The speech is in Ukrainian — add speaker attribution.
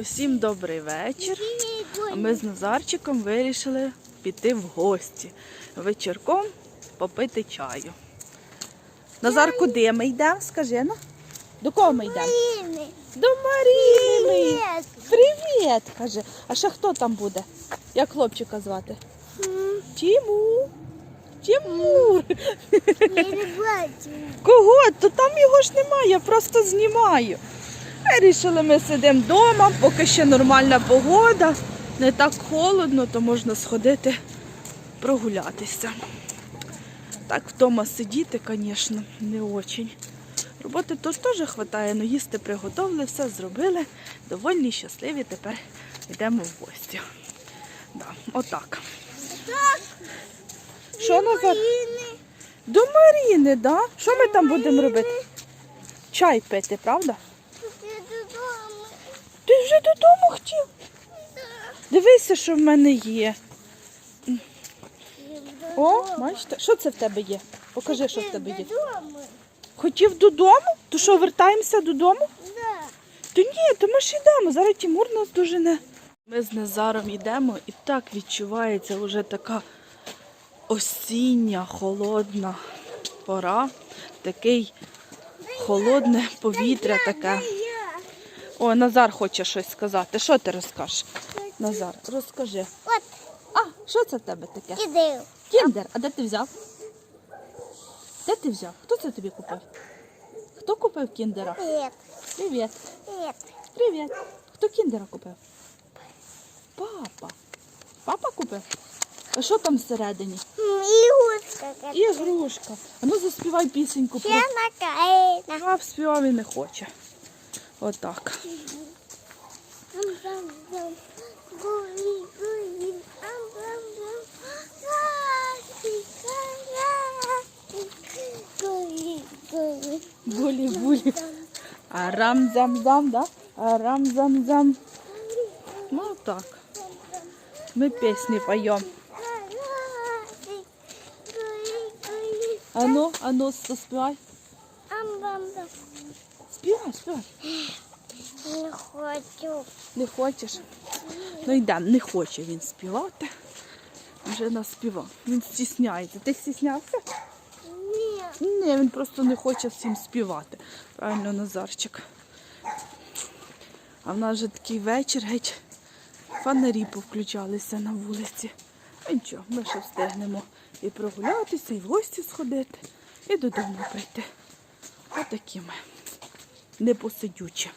Speaker 1: Усім добрий вечір. Ми з Назарчиком вирішили піти в гості вечірком попити чаю. Назар, куди ми йдемо? Скажи ну. До кого ми йдемо? До Маріни. Привіт, каже. А ще хто там буде? Як хлопчика звати? Тіму.
Speaker 2: Бачу.
Speaker 1: Кого? То там його ж немає, я просто знімаю. Вирішили ми сидимо вдома, поки ще нормальна погода, не так холодно, то можна сходити прогулятися. Так вдома сидіти, звісно, не очень. Роботи тут теж вистачає, але їсти приготовили, все зробили. Довольні, щасливі, тепер йдемо в гості. Да, отак. Що Назар? До Маріни, да? Що ми там будемо робити? Чай пити, правда? Вже додому хотів? Дивися, що в мене є. О, бачите, що це в тебе є? Покажи, що в тебе є. Хотів додому? То що, вертаємося додому?
Speaker 2: Да.
Speaker 1: То ні, то ми ж йдемо. Зараз Тимур нас дожене. Ми з Назаром йдемо і так відчувається вже така осіння, холодна пора. Такий холодне повітря таке. О, Назар хоче щось сказати. Що ти розкажеш? Назар, розкажи.
Speaker 2: От,
Speaker 1: А, що це в тебе таке?
Speaker 2: іди.
Speaker 1: Кіндер, а де ти взяв? Де ти взяв? Хто це тобі купив? Хто купив кіндера?
Speaker 2: Привіт.
Speaker 1: Привіт.
Speaker 2: Привіт.
Speaker 1: Привіт. Хто кіндера купив? Папа. Папа купив? А що там всередині?
Speaker 2: Ігрушка.
Speaker 1: Ігрушка. А ну заспівай пісеньку про.
Speaker 2: Я накаїна.
Speaker 1: А співав і не хоче. Отак.
Speaker 2: Ам-бам-бам. Гулі, гулі. Ам-бам-бам. Ласіка, ласіка. Гулі, гулі.
Speaker 1: Булі-булі. Арам-зам-зам, да? Арам-зам-зам. Ну так. Ми пісні поємо.
Speaker 2: Ласік. Гулі, гулі.
Speaker 1: Ану, ану, заспівай.
Speaker 2: Ам-бам-бам.
Speaker 1: Співай.
Speaker 2: Не хочу.
Speaker 1: Не хочеш? Ну йдемо, не хоче він співати. Вже наспівав. Він стісняється. Ти стіснявся?
Speaker 2: Ні.
Speaker 1: Ні, він просто не хоче всім співати. Правильно, Назарчик. А в нас вже такий вечір, геть фонарі повключалися на вулиці. А нічого, ми ще встигнемо і прогулятися, і в гості сходити, і додому прийти. Отакі ми. Непосидючі.